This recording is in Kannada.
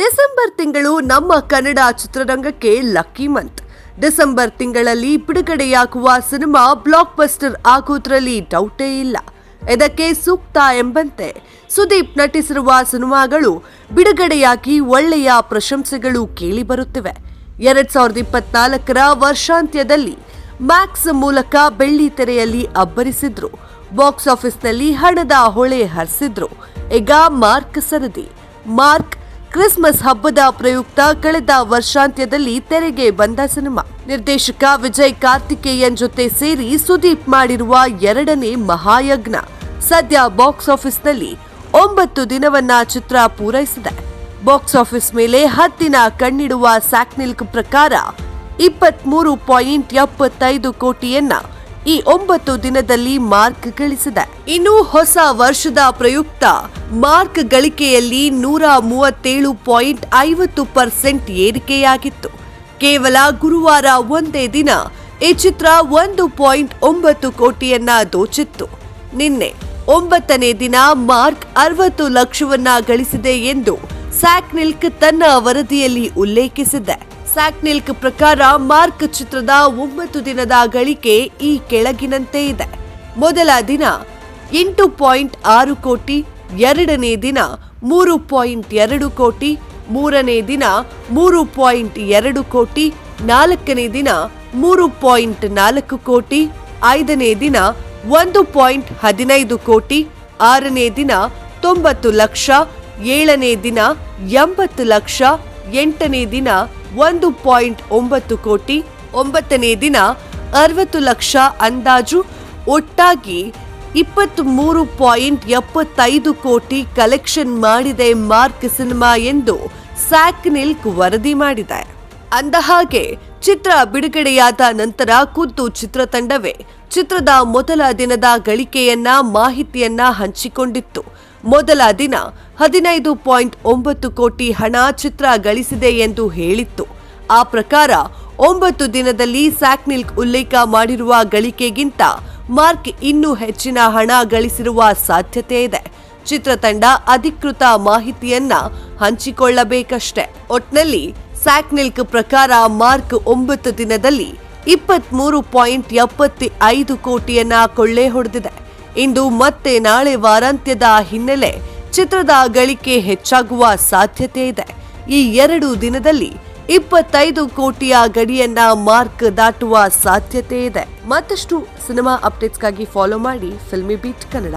ಡಿಸೆಂಬರ್ ತಿಂಗಳು ನಮ್ಮ ಕನ್ನಡ ಚಿತ್ರರಂಗಕ್ಕೆ ಲಕ್ಕಿ ಮಂತ್. ಡಿಸೆಂಬರ್ ತಿಂಗಳಲ್ಲಿ ಬಿಡುಗಡೆಯಾಗುವ ಸಿನಿಮಾ ಬ್ಲಾಕ್ ಬಸ್ಟರ್ ಆಗೋದ್ರಲ್ಲಿ ಡೌಟೇ ಇಲ್ಲ. ಇದಕ್ಕೆ ಸೂಕ್ತ ಎಂಬಂತೆ ಸುದೀಪ್ ನಟಿಸಿರುವ ಸಿನಿಮಾಗಳು ಬಿಡುಗಡೆಯಾಗಿ ಒಳ್ಳೆಯ ಪ್ರಶಂಸೆಗಳು ಕೇಳಿಬರುತ್ತಿವೆ. ಎರಡ್ ಸಾವಿರದ ಇಪ್ಪತ್ನಾಲ್ಕರ ವರ್ಷಾಂತ್ಯದಲ್ಲಿ ಮ್ಯಾಕ್ಸ್ ಮೂಲಕ ಬೆಳ್ಳಿ ತೆರೆಯಲ್ಲಿ ಅಬ್ಬರಿಸಿದ್ರು. ಬಾಕ್ಸ್ ಆಫೀಸ್ನಲ್ಲಿ ಹಣದ ಹೊಳೆ ಹರಿಸಿದ್ರು. ಈಗ ಮಾರ್ಕ್ ಸರದಿ. ಮಾರ್ಕ್ ಕ್ರಿಸ್ಮಸ್ ಹಬ್ಬದ ಪ್ರಯುಕ್ತ ಕಳೆದ ವರ್ಷಾಂತ್ಯದಲ್ಲಿ ತೆರೆಗೆ ಬಂದ ಸಿನಿಮಾ. ನಿರ್ದೇಶಕ ವಿಜಯ್ ಕಾರ್ತಿಕೇಯನ್ ಜೊತೆ ಸೇರಿ ಸುದೀಪ್ ಮಾಡಿರುವ ಎರಡನೇ ಮಹಾಯಜ್ಞ. ಸದ್ಯ ಬಾಕ್ಸ್ ಆಫೀಸ್ನಲ್ಲಿ ಒಂಬತ್ತು ದಿನವನ್ನ ಚಿತ್ರ ಪೂರೈಸಿದೆ. ಬಾಕ್ಸ್ ಆಫೀಸ್ ಮೇಲೆ ಹತ್ತಿನ ಕಣ್ಣಿಡುವ ಸ್ಯಾಕ್ನಿಲ್ಕ್ ಪ್ರಕಾರ ಇಪ್ಪತ್ಮೂರು ಪಾಯಿಂಟ್ ಎಪ್ಪತ್ತೈದು ಕೋಟಿಯನ್ನ ಈ ಒಂಬತ್ತು ದಿನದಲ್ಲಿ ಮಾರ್ಕ್ ಗಳಿಸಿದೆ. ಇನ್ನು ಹೊಸ ವರ್ಷದ ಪ್ರಯುಕ್ತ ಮಾರ್ಕ್ ಗಳಿಕೆಯಲ್ಲಿ ನೂರ ಮೂವತ್ತೇಳು ಪಾಯಿಂಟ್ ಐವತ್ತು ಪರ್ಸೆಂಟ್ ಏರಿಕೆಯಾಗಿತ್ತು. ಕೇವಲ ಗುರುವಾರ ಒಂದೇ ದಿನ ಈ ಚಿತ್ರ ಒಂದು ಪಾಯಿಂಟ್ ಒಂಬತ್ತು ಕೋಟಿಯನ್ನ ದೋಚಿತ್ತು. ನಿನ್ನೆ ಒಂಬತ್ತನೇ ದಿನ ಮಾರ್ಕ್ ಅರವತ್ತು ಲಕ್ಷವನ್ನ ಗಳಿಸಿದೆ ಎಂದು ಸ್ಯಾಕ್ನಿಲ್ಕ್ ತನ್ನ ವರದಿಯಲ್ಲಿ ಉಲ್ಲೇಖಿಸಿದೆ. ಸ್ಯಾಕ್ನಿಲ್ಕ್ ಪ್ರಕಾರ ಮಾರ್ಕ್ ಚಿತ್ರದ ಒಂಬತ್ತು ದಿನದ ಗಳಿಕೆ ಈ ಕೆಳಗಿನಂತೆ ಇದೆ. ಮೊದಲ ದಿನ ಎಂಟು ಪಾಯಿಂಟ್ ಆರು ಕೋಟಿ, ಎರಡನೇ ದಿನ ಮೂರು ಪಾಯಿಂಟ್ ಎರಡು ಕೋಟಿ, ಮೂರನೇ ದಿನ ಮೂರು ಪಾಯಿಂಟ್ ಎರಡು ಕೋಟಿ, ನಾಲ್ಕನೇ ದಿನ ಮೂರು ಪಾಯಿಂಟ್ ನಾಲ್ಕು ಕೋಟಿ, ಐದನೇ ದಿನ ಒಂದು ಪಾಯಿಂಟ್ ಹದಿನೈದು ಕೋಟಿ, ಆರನೇ ದಿನ ತೊಂಬತ್ತು ಲಕ್ಷ ಏಳನೇ ದಿನ ಎಂಬತ್ತು ಲಕ್ಷ ಎಂಟನೇ ದಿನ ಒಂದು ಪಾಯಿಂಟ್ ಒಂಬತ್ತು ಕೋಟಿ, ಒಂಬತ್ತನೇ ದಿನ ಅರವತ್ತು ಲಕ್ಷ ಅಂದಾಜು, ಒಟ್ಟಾಗಿ ಇಪ್ಪತ್ತ್ ಮೂರು ಪಾಯಿಂಟ್ ಎಪ್ಪತ್ತೈದು ಕೋಟಿ ಕಲೆಕ್ಷನ್ ಮಾಡಿದೆ ಮಾರ್ಕ್ ಸಿನಿಮಾ ಎಂದು ಸ್ಯಾಕ್ನಿಲ್ಕ್ ವರದಿ ಮಾಡಿದೆ. ಅಂದಹಾಗೆ ಚಿತ್ರ ಬಿಡುಗಡೆಯಾದ ನಂತರ ಖುದ್ದು ಚಿತ್ರತಂಡವೇ ಚಿತ್ರದ ಮೊದಲ ದಿನದ ಗಳಿಕೆಯನ್ನ ಮಾಹಿತಿಯನ್ನ ಹಂಚಿಕೊಂಡಿತ್ತು. ಮೊದಲ ದಿನ ಹದಿನೈದು ಪಾಯಿಂಟ್ ಒಂಬತ್ತು ಕೋಟಿ ಹಣ ಚಿತ್ರ ಗಳಿಸಿದೆ ಎಂದು ಹೇಳಿತ್ತು. ಆ ಪ್ರಕಾರ ಒಂಬತ್ತು ದಿನದಲ್ಲಿ ಸ್ಯಾಕ್ನಿಲ್ಕ್ ಉಲ್ಲೇಖ ಮಾಡಿರುವ ಗಳಿಕೆಗಿಂತ ಮಾರ್ಕ್ ಇನ್ನೂ ಹೆಚ್ಚಿನ ಹಣ ಗಳಿಸಿರುವ ಸಾಧ್ಯತೆ ಇದೆ. ಚಿತ್ರತಂಡ ಅಧಿಕೃತ ಮಾಹಿತಿಯನ್ನ ಹಂಚಿಕೊಳ್ಳಬೇಕಷ್ಟೆ. ಒಟ್ನಲ್ಲಿ ಸ್ಯಾಕ್ನಿಲ್ಕ್ ಪ್ರಕಾರ ಮಾರ್ಕ್ ಒಂಬತ್ತು ದಿನದಲ್ಲಿ ಇಪ್ಪತ್ಮೂರು ಪಾಯಿಂಟ್ ಎಪ್ಪತ್ತಿ ಐದು ಕೋಟಿಯನ್ನ ಕೊಳ್ಳೆ ಹೊಡೆದಿದೆ. ಇಂದು ಮತ್ತೆ ನಾಳೆ ವಾರಾಂತ್ಯದ ಹಿನ್ನೆಲೆ ಚಿತ್ರದ ಗಳಿಕೆ ಹೆಚ್ಚಾಗುವ ಸಾಧ್ಯತೆ ಇದೆ. ಈ ಎರಡು ದಿನದಲ್ಲಿ ಇಪ್ಪತ್ತೈದು ಕೋಟಿಯ ಗಡಿಯನ್ನ ಮಾರ್ಕ್ ದಾಟುವ ಸಾಧ್ಯತೆ ಇದೆ. ಮತ್ತಷ್ಟು ಸಿನಿಮಾ ಅಪ್ಡೇಟ್ಸ್ಗಾಗಿ ಫಾಲೋ ಮಾಡಿ ಫಿಲ್ಮಿ ಬೀಟ್ ಕನ್ನಡ